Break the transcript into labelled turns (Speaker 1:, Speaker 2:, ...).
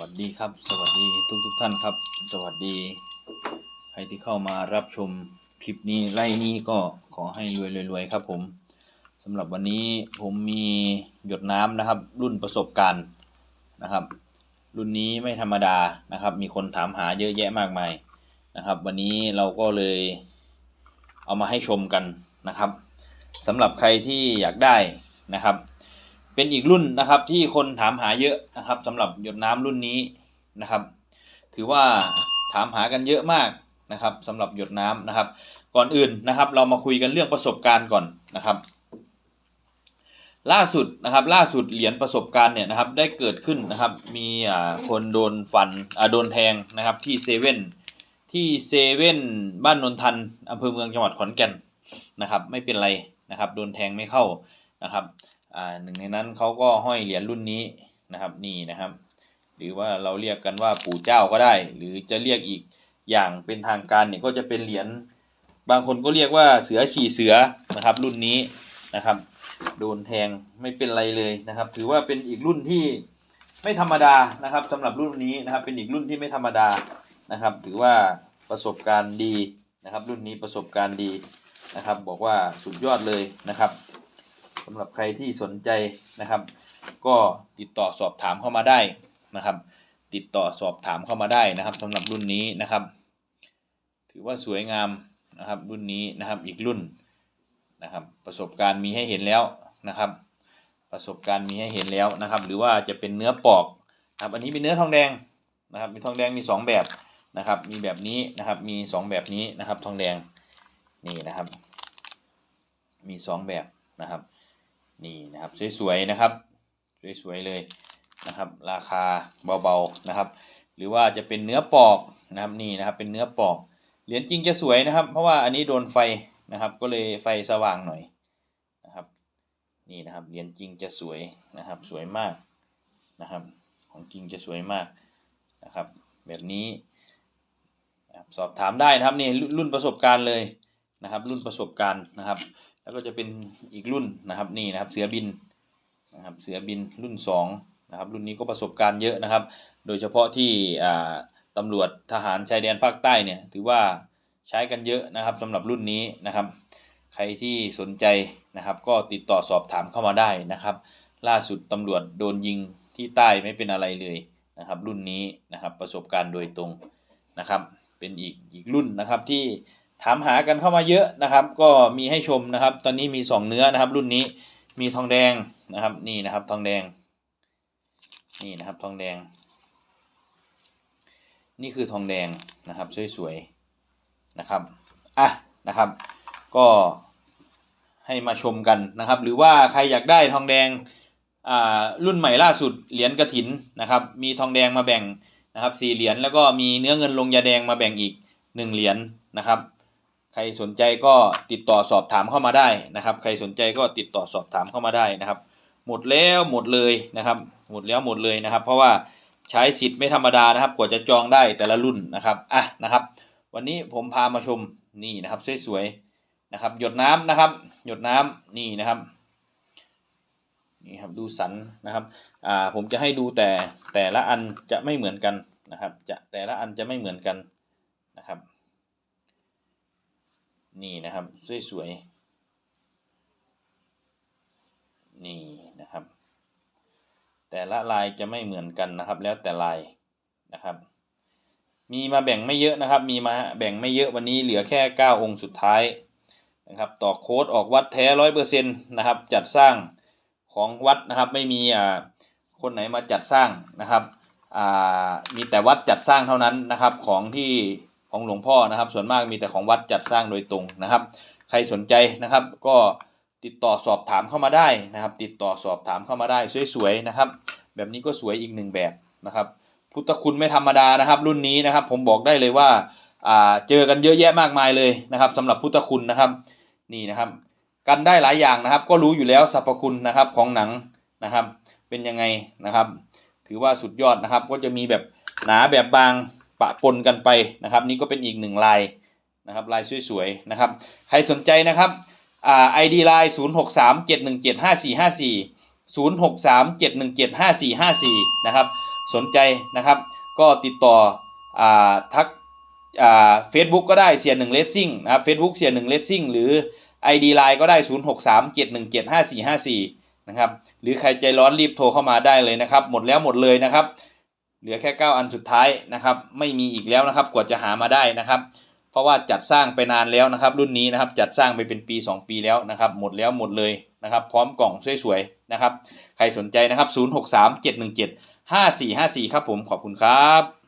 Speaker 1: วัสดีครับ สวัสดีทุกทุกท่านครับ สวัสดี ใครที่เข้ามารับชมคลิปนี้ไล่นี้ก็ขอให้รวยรวยๆครับผมสำหรับวันนี้ผมมีหยดน้ำนะครับ รุ่นประสบการณ์นะครับ รุ่นนี้ไม่ธรรมดานะครับ มีคนถามหาเยอะแยะมากมายนะครับ วันนี้เราก็เลยเอามาให้ชมกันนะครับสำหรับใครที่อยากได้นะครับ เป็นอีกรุ่นนะครับที่คนถามหาเยอะนะครับสำหรับหยดน้ำรุ่นนี้นะครับ ถือว่าถามหากันเยอะมากนะครับสำหรับหยดน้ำนะครับ ก่อนอื่นนะครับ เรามาคุยกันเรื่องประสบการณ์ก่อนนะครับ ล่าสุดนะครับ ล่าสุดเหรียญประสบการณ์เนี่ยนะครับ ได้เกิดขึ้นนะครับ มีอ่าคนโดนฟันอ่าโดนแทงนะครับที่เซเว่นที่เซเว่นบ้านนนทันอำเภอเมืองจังหวัดขอนแก่นนะครับ ไม่เป็นไรนะครับ โดนแทงไม่เข้านะครับ อ่าหนึ่งในนั้นเขาก็ห้อยเหรียญรุ่นนี้นะครับนี่นะครับ หรือว่าเราเรียกกันว่าปู่เจ้าก็ได้ หรือจะเรียกอีกอย่างเป็นทางการเนี่ยก็จะเป็นเหรียญบางคนก็เรียกว่าเสือขี่เสือนะครับ รุ่นนี้นะครับ โดนแทงไม่เป็นไรเลยนะครับ ถือว่าเป็นอีกรุ่นที่ไม่ธรรมดานะครับสำหรับรุ่นนี้นะครับ เป็นอีกรุ่นที่ไม่ธรรมดานะครับ ถือว่าประสบการณ์ดีนะครับ รุ่นนี้ประสบการณ์ดีนะครับ บอกว่าสุดยอดเลยนะครับำหรับใครที่สนใจนะครับ ก็ติดต่อสอบถามเข้ามาได้นะครับ ติดต่อสอบถามเข้ามาได้นะครับสำหรับรุ่นนี้นะครับ ถือว่าสวยงามนะครับรุ่นนี้นะครับอีกรุ่นนะครับ ประสบการณ์มีให้เห็นแล้วนะครับ ประสบการณ์มีให้เห็นแล้วนะครับ หรือว่าจะเป็นเนื้อปอกนะครับอันนี้เป็นเนื้อทองแดงนะครับ มีทองแดงมีสองแบบนะครับ มีแบบนี้นะครับ มีสองแบบนี้นะครับ ทองแดงนี่นะครับ มีสองแบบนะครับ นี่นะครับสวยๆนะครับสวยๆเลยนะครับ ราคาเบาๆนะครับ หรือว่าจะเป็นเนื้อปอกนะครับนี่นะครับเป็นเนื้อปอกเหรียญจริงจะสวยนะครับ เพราะว่าอันนี้โดนไฟนะครับก็เลยไฟสว่างหน่อยนะครับนี่นะครับเหรียญจริงจะสวยนะครับสวยมากนะครับของจริงจะสวยมากนะครับแบบนี้นะครับสอบถามได้นะครับนี่รุ่นประสบการณ์เลยนะครับ รุ่นประสบการณ์นะครับ แล้วก็จะเป็นอีกรุ่นนะครับนี่นะครับเสือบินนะครับเสือบินรุ่น2นะครับรุ่นนี้ก็ประสบการณ์เยอะนะครับ โดยเฉพาะที่อ่าตำรวจทหารชายแดนภาคใต้เนี่ยถือว่าใช้กันเยอะนะครับสำหรับรุ่นนี้นะครับ ใครที่สนใจนะครับ ก็ติดต่อสอบถามเข้ามาได้นะครับ ล่าสุดตำรวจโดนยิงที่ใต้ไม่เป็นอะไรเลยนะครับ รุ่นนี้นะครับประสบการณ์โดยตรงนะครับ เป็นอีกอีกรุ่นนะครับที่ ถามหากันเข้ามาเยอะนะครับ ก็มีให้ชมนะครับ ตอนนี้มี 2 เนื้อนะครับ รุ่นนี้มีทองแดงนะครับ นี่นะครับทองแดง นี่นะครับทองแดง นี่คือทองแดงนะครับสวยๆนะครับอะนะครับ ก็ให้มาชมกันนะครับ หรือว่าใครอยากได้ทองแดงอ่ารุ่นใหม่ล่าสุดเหรียญกระถินนะครับ มีทองแดงมาแบ่งนะครับสี่เหรียญแล้วก็มีเนื้อเงินลงยาแดงมาแบ่งอีกหนึ่งเหรียญนะครับ ใครสนใจก็ติดต่อสอบถามเข้ามาได้นะครับ ใครสนใจก็ติดต่อสอบถามเข้ามาได้นะครับ หมดแล้วหมดเลยนะครับ หมดแล้วหมดเลยนะครับ เพราะว่าใช้สิทธิ์ไม่ธรรมดานะครับ กว่าจะจองได้แต่ละรุ่นนะครับอะนะครับ วันนี้ผมพามาชมนี่นะครับสวยๆนะครับ หยดน้ำนะครับ หยดน้ำนี่นะครับนี่ครับดูสันนะครับอ่าผมจะให้ดูแต่แต่ละอันจะไม่เหมือนกันนะครับ จะแต่ละอันจะไม่เหมือนกันนะครับ นี่นะครับ สวยๆ นี่นะครับ แต่ละลายจะไม่เหมือนกันนะครับ แล้วแต่ลายนะครับ มีมาแบ่งไม่เยอะนะครับ มีมาแบ่งไม่เยอะวันนี้เหลือแค่ 9 องค์สุดท้ายนะครับ ต่อโค้ดออกวัดแท้ร้อยเปอร์เซ็นต์นะครับ จัดสร้างของวัดนะครับ ไม่มีอ่าคนไหนมาจัดสร้างนะครับ อ่า มีแต่วัดจัดสร้างเท่านั้นนะครับของที่ ของหลวงพ่อนะครับ ส่วนมากมีแต่ของวัดจัดสร้างโดยตรงนะครับ ใครสนใจนะครับ ก็ติดต่อสอบถามเข้ามาได้นะครับ ติดต่อสอบถามเข้ามาได้สวยๆนะครับ แบบนี้ก็สวยอีกหนึ่งแบบนะครับ พุทธคุณไม่ธรรมดานะครับ รุ่นนี้นะครับ ผมบอกได้เลยว่าเจอกันเยอะแยะมากมายเลยนะครับสำหรับพุทธคุณนะครับนี่นะครับ กันได้หลายอย่างนะครับ ก็รู้อยู่แล้วสรรพคุณนะครับของหนังนะครับ เป็นยังไงนะครับ ถือว่าสุดยอดนะครับ ก็จะมีแบบหนาแบบบาง ปะปนกันไปนะครับ นี่ก็เป็นอีกหนึ่งลายนะครับลายสวยๆนะครับ ใครสนใจนะครับอ่า ID ไลน์0 6 3 7 1 7 5 4 5 4 0 6 3 7 1 7 5 4 5 4นะครับ สนใจนะครับ ก็ติดต่ออ่าทักอ่าเฟซบุ๊กก็ได้เสียหนึ่งเลสซิ่งนะครับเฟซบุ๊กเสียหนึ่งเลสซิ่งหรือ ID Line ก็ได้ 0 6 3 7 1 7 5 4 5 4 นะครับ หรือใครใจร้อนรีบโทรเข้ามาได้เลยนะครับ หมดแล้วหมดเลยนะครับ เหลือแค่ 9 อันสุดท้ายนะครับ ไม่มีอีกแล้วนะครับ กว่าจะหามาได้นะครับ เพราะว่าจัดสร้างไปนานแล้วนะครับ รุ่นนี้นะครับจัดสร้างไปเป็นปี 2 ปีแล้วนะครับ หมดแล้วหมดเลยนะครับ พร้อมกล่องสวยๆนะครับ ใครสนใจนะครับ 0 6 3 7 1 7 5 4 5 4 ครับผมขอบคุณครับ